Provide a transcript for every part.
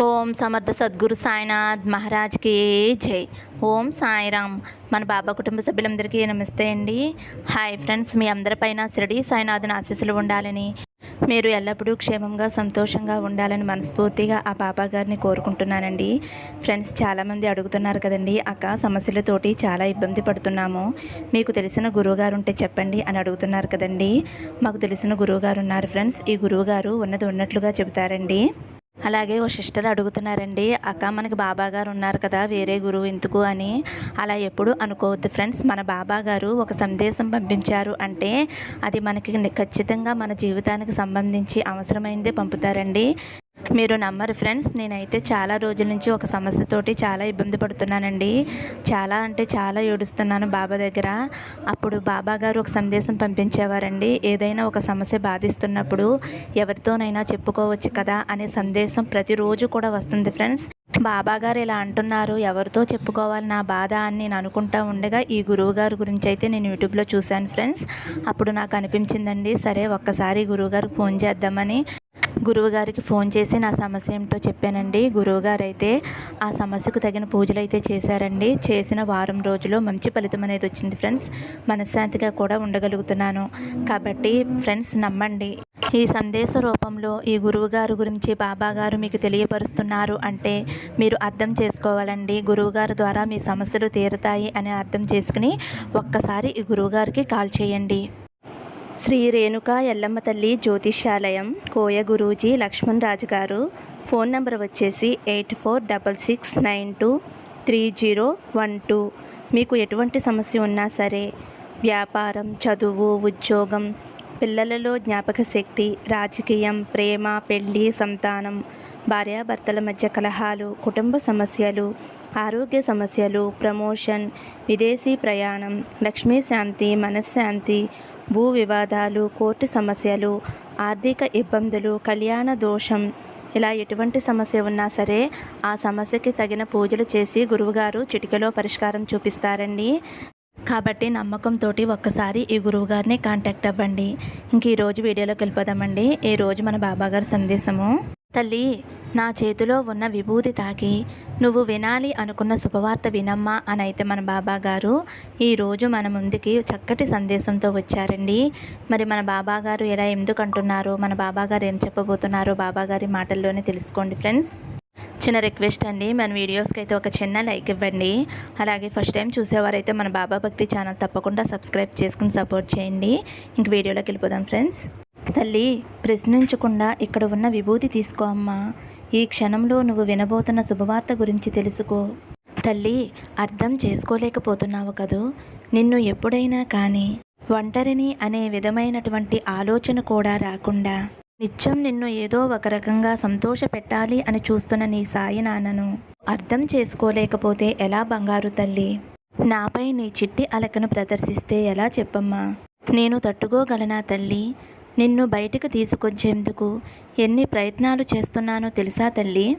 ఓం సమర్థ సద్గురు సాయినాథ్ మహారాజ్కి జై. ఓం సాయిరామ్. మన బాబా కుటుంబ సభ్యులందరికీ నమస్తే అండి. హాయ్ ఫ్రెండ్స్ మీ అందరిపైన శిరడి సాయినాథుని ఆశీస్సులు ఉండాలని మీరు ఎల్లప్పుడూ క్షేమంగా సంతోషంగా ఉండాలని మనస్ఫూర్తిగా ఆ బాబా గారిని కోరుకుంటున్నానండి. ఫ్రెండ్స్ చాలామంది అడుగుతున్నారు కదండి అక్క సమస్యలతోటి చాలా ఇబ్బంది పడుతున్నాము. మీకు తెలిసిన గురువుగారు ఉంటే చెప్పండి అని అడుగుతున్నారు కదండి. మాకు తెలిసిన గురువుగారు ఉన్నారు ఫ్రెండ్స్. ఈ గురువుగారు ఉన్నది ఉన్నట్లుగా చెబుతారండి. అలాగే ఓ సిస్టర్ అడుగుతున్నారండి అక్క మనకి బాబా గారు ఉన్నారు కదా వేరే గురువు ఎందుకు అని? అలా ఎప్పుడు అనుకోవద్దు ఫ్రెండ్స్. మన బాబా గారు ఒక సందేశం పంపించారు అంటే అది మనకి ఖచ్చితంగా మన జీవితానికి సంబంధించి అవసరమైందే పంపుతారండి. మీరు నమ్మరు ఫ్రెండ్స్. నేనైతే చాలా రోజుల నుంచి ఒక సమస్యతోటి చాలా ఇబ్బంది పడుతున్నానండి. చాలా అంటే చాలా ఏడుస్తున్నాను బాబా దగ్గర. అప్పుడు బాబా గారు ఒక సందేశం పంపించేవారండి. ఏదైనా ఒక సమస్య బాధిస్తున్నప్పుడు ఎవరితోనైనా చెప్పుకోవచ్చు కదా అనే సందేశం ప్రతిరోజు కూడా వస్తుంది ఫ్రెండ్స్. బాబా గారు ఇలా అంటున్నారు ఎవరితో చెప్పుకోవాలి నా బాధ అని నేను అనుకుంటా ఉండగా ఈ గురువు గారి గురించి అయితే నేను యూట్యూబ్లో చూశాను ఫ్రెండ్స్. అప్పుడు నాకు అనిపించిందండి సరే ఒక్కసారి గురువుగారికి ఫోన్ చేద్దామని గురువుగారికి ఫోన్ చేసి నా సమస్య ఏమిటో చెప్పానండి. గురువుగారు అయితే ఆ సమస్యకు తగిన పూజలు అయితే చేశారండి. చేసిన వారం రోజులు మంచి ఫలితం అనేది వచ్చింది ఫ్రెండ్స్. మనశ్శాంతిగా కూడా ఉండగలుగుతున్నాను. కాబట్టి ఫ్రెండ్స్ నమ్మండి. ఈ సందేశ రూపంలో ఈ గురువుగారు గురించి బాబా గారు మీకు తెలియపరుస్తున్నారు అంటే మీరు అర్థం చేసుకోవాలండి. గురువుగారు ద్వారా మీ సమస్యలు తీరుతాయి అని అర్థం చేసుకుని ఒక్కసారి ఈ గురువుగారికి కాల్ చేయండి. శ్రీ రేణుకా ఎల్లమ్మ తల్లి జ్యోతిష్యాలయం కోయ గురూజీ లక్ష్మణ్ రాజు గారు. ఫోన్ నెంబర్ వచ్చేసి eight four double six nine two three zero one two. మీకు ఎటువంటి సమస్య ఉన్నా సరే వ్యాపారం చదువు ఉద్యోగం పిల్లలలో జ్ఞాపక శక్తి రాజకీయం ప్రేమ పెళ్ళి సంతానం భార్యాభర్తల మధ్య కలహాలు కుటుంబ సమస్యలు ఆరోగ్య సమస్యలు ప్రమోషన్ విదేశీ ప్రయాణం లక్ష్మీ శాంతి మనశ్శాంతి భూ వివాదాలు కోర్టు సమస్యలు ఆర్థిక ఇబ్బందులు కళ్యాణ దోషం. ఇలా ఎటువంటి సమస్య ఉన్నా సరే ఆ సమస్యకి తగిన పూజలు చేసి గురువుగారు చిటికలో పరిష్కారం చూపిస్తారండి. కాబట్టి నమ్మకంతో ఒక్కసారి ఈ గురువుగారిని కాంటాక్ట్ అవ్వండి. ఇంక ఈరోజు వీడియోలోకి వెళ్ళిపోదామండి. ఈ రోజు మన బాబాగారి సందేశము తల్లి నా చేతిలో ఉన్న విభూతి తాకి. నువ్వు వినాలి అనుకున్న శుభవార్త వినమ్మా అని అయితే మన బాబా గారు ఈరోజు మన ముందుకి చక్కటి సందేశంతో వచ్చారండి. మరి మన బాబా గారు ఎలా ఎందుకు అంటున్నారు మన బాబా గారు ఏం చెప్పబోతున్నారో బాబా గారి మాటల్లోనే తెలుసుకోండి ఫ్రెండ్స్. చిన్న రిక్వెస్ట్ అండి మన వీడియోస్కి అయితే ఒక చిన్న లైక్ ఇవ్వండి. అలాగే ఫస్ట్ టైం చూసేవారైతే మన బాబా భక్తి ఛానల్ తప్పకుండా సబ్స్క్రైబ్ చేసుకుని సపోర్ట్ చేయండి. ఇంక వీడియోలోకి వెళ్ళిపోదాం ఫ్రెండ్స్. తల్లి ప్రశ్నించకుండా ఇక్కడ ఉన్న విభూతి తీసుకో అమ్మా. ఈ క్షణంలో నువ్వు వినబోతున్న శుభవార్త గురించి తెలుసుకో. తల్లి అర్థం చేసుకోలేకపోతున్నావు కదూ? నిన్ను ఎప్పుడైనా కానీ ఒంటరిని అనే విధమైనటువంటి ఆలోచన కూడా రాకుండా నిత్యం నిన్ను ఏదో ఒక రకంగా సంతోష పెట్టాలి అని చూస్తున్న నీ సాయి నాన్నను అర్థం చేసుకోలేకపోతే ఎలా బంగారు తల్లి? నాపై నీ చిట్టి అలకను ప్రదర్శిస్తే ఎలా చెప్పమ్మా? నేను తట్టుకోగలనా తల్లి? నిన్ను బయటకు తీసుకొచ్చేందుకు ఎన్ని ప్రయత్నాలు చేస్తున్నానో తెలుసా తల్లి?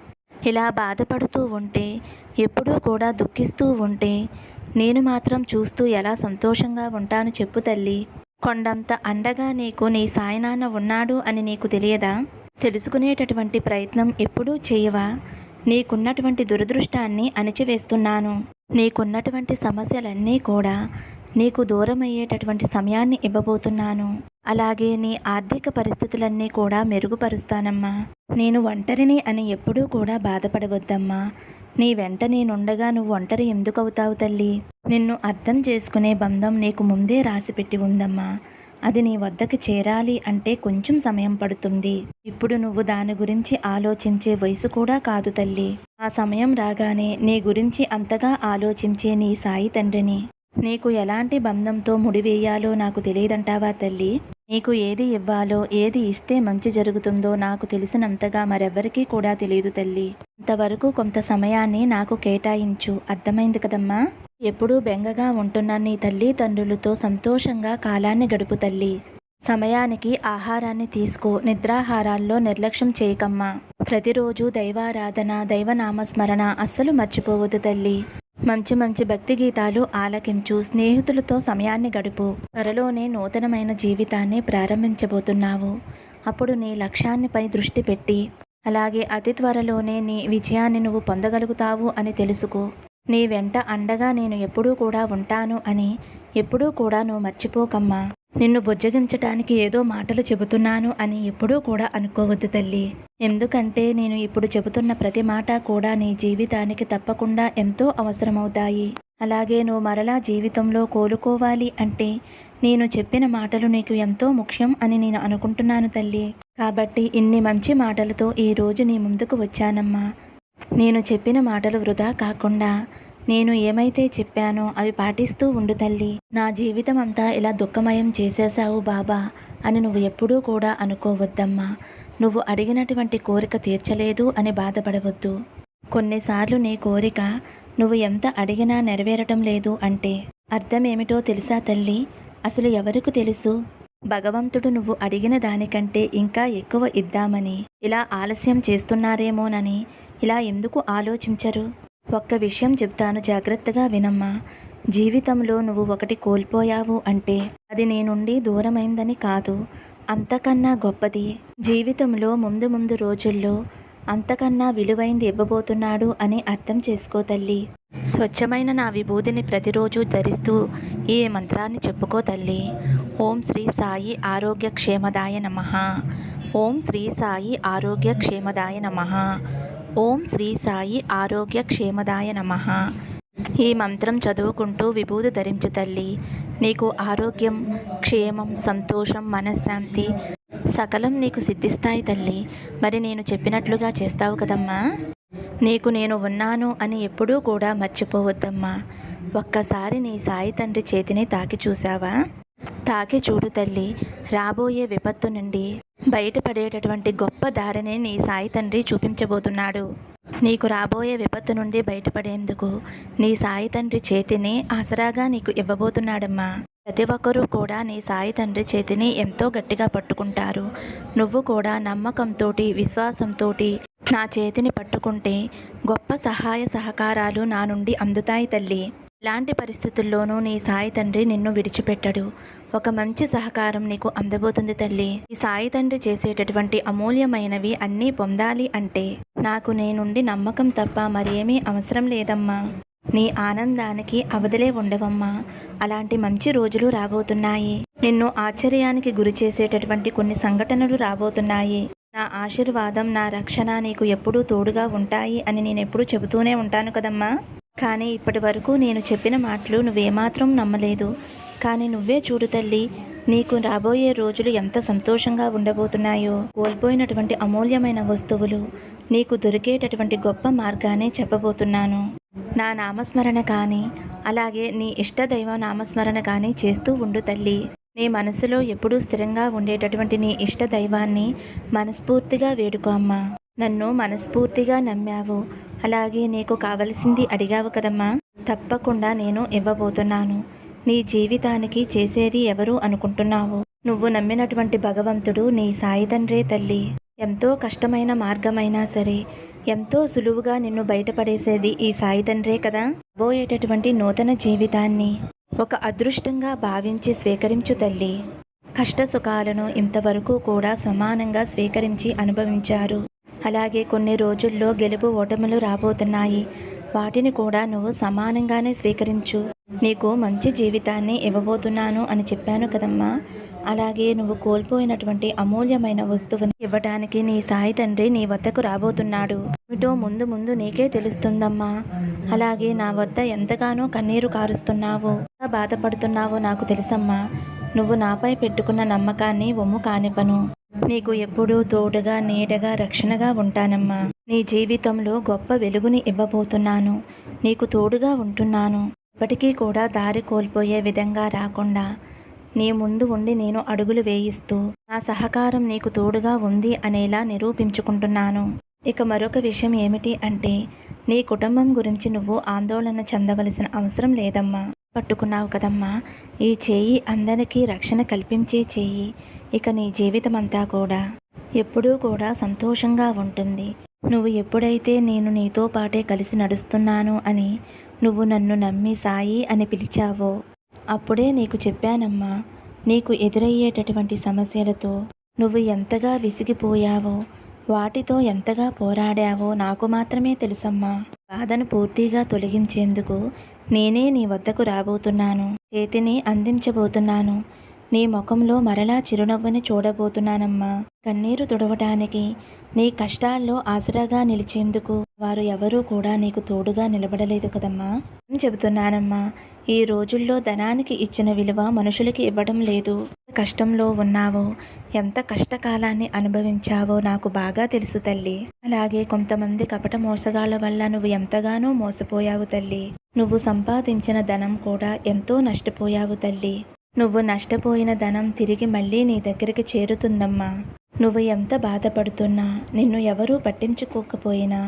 ఇలా బాధపడుతూ ఉంటే ఎప్పుడూ కూడా దుఃఖిస్తూ ఉంటే నేను మాత్రం చూస్తూ ఎలా సంతోషంగా ఉంటాను చెప్పు తల్లి. కొండంత అండగా నీకు నీ సాయినాన్న ఉన్నాడు అని నీకు తెలియదా? తెలుసుకునేటటువంటి ప్రయత్నం ఎప్పుడూ చేయవా? నీకున్నటువంటి దురదృష్టాన్ని అణిచివేస్తున్నాను. నీకున్నటువంటి సమస్యలన్నీ కూడా నీకు దూరమయ్యేటటువంటి సమయాన్ని ఇవ్వబోతున్నాను. అలాగే నీ ఆర్థిక పరిస్థితులన్నీ కూడా మెరుగుపరుస్తానమ్మా. నేను ఒంటరిని అని ఎప్పుడూ కూడా బాధపడవద్దమ్మా. నీ వెంట నేనుండగా నువ్వు ఒంటరి ఎందుకు అవుతావు తల్లి? నిన్ను అర్థం చేసుకునే బంధం నీకు ముందే రాసిపెట్టి ఉందమ్మా. అది నీ వద్దకు చేరాలి అంటే కొంచెం సమయం పడుతుంది. ఇప్పుడు నువ్వు దాని గురించి ఆలోచించే వయసు కూడా కాదు తల్లి. ఆ సమయం రాగానే నీ గురించి అంతగా ఆలోచించే నీ సాయి తండ్రిని. నీకు ఎలాంటి బంధంతో ముడివేయాలో నాకు తెలియదంటావా తల్లి? నీకు ఏది ఇవ్వాలో ఏది ఇస్తే మంచి జరుగుతుందో నాకు తెలిసినంతగా మరెవ్వరికీ కూడా తెలియదు తల్లి. అంతవరకు కొంత సమయాన్ని నాకు కేటాయించు. అర్థమైంది కదమ్మా? ఎప్పుడూ బెంగగా ఉంటున్న నీ తల్లి తండ్రులతో సంతోషంగా కాలాన్ని గడుపు తల్లి. సమయానికి ఆహారాన్ని తీసుకో. నిద్రాహారాల్లో నిర్లక్ష్యం చేయకమ్మా. ప్రతిరోజు దైవారాధన దైవనామస్మరణ అస్సలు మర్చిపోవద్దు తల్లి. మంచి మంచి భక్తి గీతాలు ఆలకించు స్నేహితులతో సమయాన్ని గడుపు. త్వరలోనే నూతనమైన జీవితాన్ని ప్రారంభించబోతున్నావు. అప్పుడు నీ లక్ష్యాన్నిపై దృష్టి పెట్టి అలాగే అతి త్వరలోనే నీ విజయాన్ని నువ్వు పొందగలుగుతావు అని తెలుసుకో. నీ వెంట అండగా నేను ఎప్పుడూ కూడా ఉంటాను అని ఎప్పుడూ కూడా నువ్వు మర్చిపోకమ్మా. నిన్ను బుజ్జగించటానికి ఏదో మాటలు చెబుతున్నాను అని ఎప్పుడూ కూడా అనుకోవద్దు తల్లి. ఎందుకంటే నేను ఇప్పుడు చెబుతున్న ప్రతి మాట కూడా నీ జీవితానికి తప్పకుండా ఎంతో అవసరమవుతాయి. అలాగే నువ్వు మరలా జీవితంలో కోలుకోవాలి అంటే నేను చెప్పిన మాటలు నీకు ఎంతో ముఖ్యం అని నేను అనుకుంటున్నాను తల్లి. కాబట్టి ఇన్ని మంచి మాటలతో ఈరోజు నీ ముందుకు వచ్చానమ్మా. నేను చెప్పిన మాటలు వృధా కాకుండా నేను ఏమైతే చెప్పానో అవి పాటిస్తూ ఉండు తల్లి. నా జీవితం అంతా ఇలా దుఃఖమయం చేసేశావు బాబా అని నువ్వు ఎప్పుడూ కూడా అనుకోవద్దమ్మా. నువ్వు అడిగినటువంటి కోరిక తీర్చలేదు అని బాధపడవద్దు. కొన్నిసార్లు నీ కోరిక నువ్వు ఎంత అడిగినా నెరవేరటం లేదు అంటే. అర్థమేమిటో తెలుసా తల్లి? అసలు ఎవరికి తెలుసు? భగవంతుడు నువ్వు అడిగిన దానికంటే ఇంకా ఎక్కువ ఇద్దామని. ఇలా ఆలస్యం చేస్తున్నారేమోనని ఇలా ఎందుకు ఆలోచించరు? ఒక్క విషయం చెప్తాను జాగ్రత్తగా వినమ్మా. జీవితంలో నువ్వు ఒకటి కోల్పోయావు అంటే అది నీ నుండి దూరమైందని కాదు. అంతకన్నా గొప్పది జీవితంలో ముందు ముందు రోజుల్లో అంతకన్నా విలువైంది ఇవ్వబోతున్నాడు అని అర్థం చేసుకో తల్లి. స్వచ్ఛమైన నా విభూతిని ప్రతిరోజు ధరిస్తూ ఈ మంత్రాన్ని చెప్పుకో తల్లి. ఓం శ్రీ సాయి ఆరోగ్య క్షేమదాయ నమ. ఓం శ్రీ సాయి ఆరోగ్య క్షేమదాయ నమ. ఓం శ్రీ సాయి ఆరోగ్య క్షేమదాయ నమ. ఈ మంత్రం చదువుకుంటూ విభూతి ధరించు తల్లి. నీకు ఆరోగ్యం క్షేమం సంతోషం మనశ్శాంతి సకలం నీకు సిద్ధిస్తాయి తల్లి. మరి నేను చెప్పినట్లుగా చేస్తావు కదమ్మా? నీకు నేను ఉన్నాను అని ఎప్పుడూ కూడా మర్చిపోవద్దమ్మా. ఒక్కసారి నీ సాయి తండ్రి చేతిని తాకి చూసావా తాకి చూడు తల్లి రాబోయే విపత్తు నుండి బయటపడేటటువంటి గొప్ప దారిని నీ సాయి తండ్రి చూపించబోతున్నాడు. నీకు రాబోయే విపత్తు నుండి బయటపడేందుకు నీ సాయి తండ్రి చేతిని ఆసరాగా నీకు ఇవ్వబోతున్నాడమ్మా. ప్రతి ఒక్కరూ కూడా నీ సాయి తండ్రి చేతిని ఎంతో గట్టిగా పట్టుకుంటారు. నువ్వు కూడా నమ్మకంతో విశ్వాసంతో నా చేతిని పట్టుకుంటే గొప్ప సహాయ సహకారాలు నా నుండి అందుతాయి తల్లి. ఇలాంటి పరిస్థితుల్లోనూ నీ సాయి తండ్రి నిన్ను విడిచిపెట్టడు. ఒక మంచి సహకారం నీకు అందబోతుంది తల్లి. ఈ సాయి తండ్రి చేసేటటువంటి అమూల్యమైనవి అన్నీ పొందాలి అంటే నాకు నేనుండి నమ్మకం తప్ప మరేమీ అవసరం లేదమ్మా. నీ ఆనందానికి అవధులే ఉండవమ్మా. అలాంటి మంచి రోజులు రాబోతున్నాయి. నిన్ను ఆశ్చర్యానికి గురి చేసేటటువంటి కొన్ని సంఘటనలు రాబోతున్నాయి. నా ఆశీర్వాదం నా రక్షణ నీకు ఎప్పుడూ తోడుగా ఉంటాయి అని నేను ఎప్పుడూ చెబుతూనే ఉంటాను కదమ్మా. కానీ ఇప్పటి వరకు నేను చెప్పిన మాటలు నువ్వేమాత్రం నమ్మలేదు. కానీ నువ్వే చూడు తల్లి నీకు రాబోయే రోజులు ఎంత సంతోషంగా ఉండబోతున్నాయో. కోల్పోయినటువంటి అమూల్యమైన వస్తువులు నీకు దొరికేటటువంటి గొప్ప మార్గాన్ని చెప్పబోతున్నాను. నా నామస్మరణ కానీ అలాగే నీ ఇష్టదైవ నామస్మరణ కానీ చేస్తూ ఉండు తల్లి. నీ మనసులో ఎప్పుడూ స్థిరంగా ఉండేటటువంటి నీ ఇష్ట దైవాన్ని మనస్ఫూర్తిగా వేడుకో అమ్మా. నన్ను మనస్ఫూర్తిగా నమ్మావు. అలాగే నీకు కావలసింది అడిగావు కదమ్మా. తప్పకుండా నేను ఇవ్వబోతున్నాను. నీ జీవితానికి చేసేది ఎవరు అనుకుంటున్నావు? నువ్వు నమ్మినటువంటి భగవంతుడు నీ సాయి తండ్రే తల్లి. ఎంతో కష్టమైన మార్గమైనా సరే ఎంతో సులువుగా నిన్ను బయటపడేసేది ఈ సాయి తండ్రే కదా. బోయేటటువంటి నూతన జీవితాన్ని ఒక అదృష్టంగా భావించి స్వీకరించు తల్లి. కష్ట సుఖాలను ఇంతవరకు కూడా సమానంగా స్వీకరించి అనుభవించారు. అలాగే కొన్ని రోజుల్లో గెలుపు ఓటములు రాబోతున్నాయి. వాటిని కూడా నువ్వు సమానంగానే స్వీకరించు. నీకు మంచి జీవితాన్ని ఇవ్వబోతున్నాను అని చెప్పాను కదమ్మా. అలాగే నువ్వు కోల్పోయినటువంటి అమూల్యమైన వస్తువుని ఇవ్వటానికి నీ సాయి తండ్రి నీ వద్దకు రాబోతున్నాడు. ఏమిటో ముందు ముందు నీకే తెలుస్తుందమ్మా. అలాగే నా వద్ద ఎంతగానో కన్నీరు కారుస్తున్నావు. ఎంత బాధపడుతున్నావో నాకు తెలుసమ్మా. నువ్వు నాపై పెట్టుకున్న నమ్మకాన్ని ఒమ్ము కానివ్వను. నీకు ఎప్పుడూ తోడుగా నీడగా రక్షణగా ఉంటానమ్మా. నీ జీవితంలో గొప్ప వెలుగుని ఇవ్వబోతున్నాను. నీకు తోడుగా ఉంటున్నాను. ఇప్పటికీ కూడా దారి కోల్పోయే విధంగా రాకుండా. నీ ముందు ఉండి నేను అడుగులు వేయిస్తూ నా సహకారం నీకు తోడుగా ఉంది అనేలా నిరూపించుకుంటున్నాను. ఇక మరొక విషయం ఏమిటి అంటే నీ కుటుంబం గురించి నువ్వు ఆందోళన చెందవలసిన అవసరం లేదమ్మా. పట్టుకున్నావు కదమ్మా. ఈ చేయి అందరికీ రక్షణ కల్పించే చేయి. ఇక నీ జీవితం అంతా కూడా ఎప్పుడూ కూడా సంతోషంగా ఉంటుంది. నువ్వు ఎప్పుడైతే నేను నీతో పాటే కలిసి నడుస్తున్నాను అని నువ్వు నన్ను నమ్మి సాయి అని పిలిచావో అప్పుడే నీకు చెప్పానమ్మా నీకు ఎదురయ్యేటటువంటి సమస్యలతో నువ్వు ఎంతగా విసిగిపోయావో వాటితో ఎంతగా పోరాడావో నాకు మాత్రమే తెలుసమ్మా. బాధను పూర్తిగా తొలగించేందుకు నేనే నీ వద్దకు రాబోతున్నాను. చేతిని అందించబోతున్నాను. నీ ముఖంలో మరలా చిరునవ్వుని చూడబోతున్నానమ్మా. కన్నీరు తుడవటానికి నీ కష్టాల్లో ఆసరాగా నిలిచేందుకు వారు ఎవరూ కూడా నీకు తోడుగా నిలబడలేదు కదమ్మా. చెబుతున్నానమ్మా? ఈ రోజుల్లో ధనానికి ఇచ్చిన విలువ మనుషులకి ఇవ్వడం లేదు. కష్టంలో ఉన్నావో ఎంత కష్టకాలాన్ని అనుభవించావో నాకు బాగా తెలుసు తల్లి. అలాగే కొంతమంది కపట మోసగాళ్ళ వల్ల నువ్వు ఎంతగానో మోసపోయావు తల్లి. నువ్వు సంపాదించిన ధనం కూడా ఎంతో నష్టపోయావు తల్లి. నువ్వు నష్టపోయిన ధనం తిరిగి మళ్ళీ నీ దగ్గరికి చేరుతుందమ్మా. నువ్వు ఎంత బాధపడుతున్నా నిన్ను ఎవరూ పట్టించుకోకపోయినా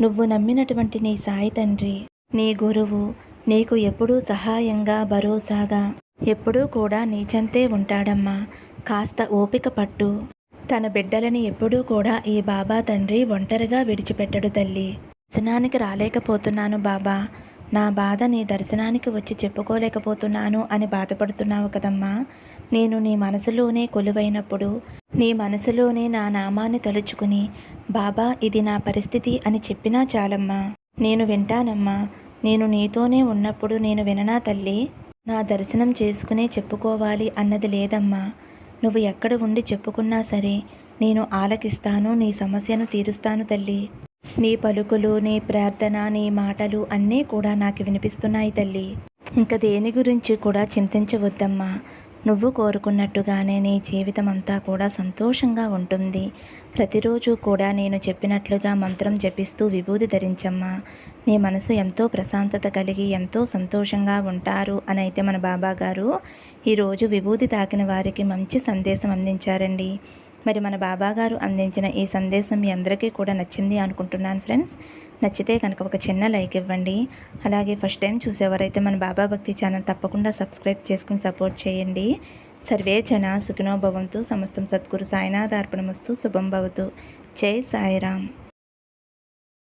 నువ్వు నమ్మినటువంటి నీ సాయి తండ్రి నీ గురువు నీకు ఎప్పుడూ సహాయంగా భరోసాగా ఎప్పుడూ కూడా నీచంతే ఉంటాడమ్మా. కాస్త ఓపిక పట్టు. తన బిడ్డలని ఎప్పుడూ కూడా ఈ బాబా తండ్రి ఒంటరిగా విడిచిపెట్టడు తల్లి. దర్శనానికి రాలేకపోతున్నాను బాబా. నా బాధ నీ దర్శనానికి వచ్చి చెప్పుకోలేకపోతున్నాను అని బాధపడుతున్నావు కదమ్మా. నేను నీ మనసులోనే కొలువైనప్పుడు నీ మనసులోనే నా నామాన్ని తలుచుకుని బాబా ఇది నా పరిస్థితి అని చెప్పినా చాలమ్మా. నేను వింటానమ్మా. నేను నీతోనే ఉన్నప్పుడు నేను విననా తల్లి? నా దర్శనం చేసుకునే చెప్పుకోవాలి అన్నది లేదమ్మా. నువ్వు ఎక్కడ ఉండి చెప్పుకున్నా సరే నేను ఆలకిస్తాను నీ సమస్యను తీరుస్తాను తల్లి. నీ పలుకులు నీ ప్రార్థన నీ మాటలు అన్నీ కూడా నాకు వినిపిస్తున్నాయి తల్లి. ఇంకా దేని గురించి కూడా చింతించవద్దమ్మా. నువ్వు కోరుకున్నట్టుగానే నీ జీవితం అంతా కూడా సంతోషంగా ఉంటుంది. ప్రతిరోజు కూడా నేను చెప్పినట్లుగా మంత్రం జపిస్తూ విభూది ధరించమ్మా. నీ మనసు ఎంతో ప్రశాంతత కలిగి ఎంతో సంతోషంగా ఉంటారు అని అయితే మన బాబా గారు ఈరోజు విభూది తాకిన వారికి మంచి సందేశం అందించారండి. మరి మన బాబా గారు అందించిన ఈ సందేశం మీ అందరికీ కూడా నచ్చింది అనుకుంటున్నాను ఫ్రెండ్స్. నచ్చితే కనుక ఒక చిన్న లైక్ ఇవ్వండి. అలాగే ఫస్ట్ టైం చూసేవారైతే మన బాబా భక్తి ఛానల్ తప్పకుండా సబ్స్క్రైబ్ చేసుకుని సపోర్ట్ చేయండి. సర్వే జన సుఖినోభవంతు సమస్తం సద్గురు సాయినాథార్పణమస్తు శుభం భవతు. జై సాయిరామ్.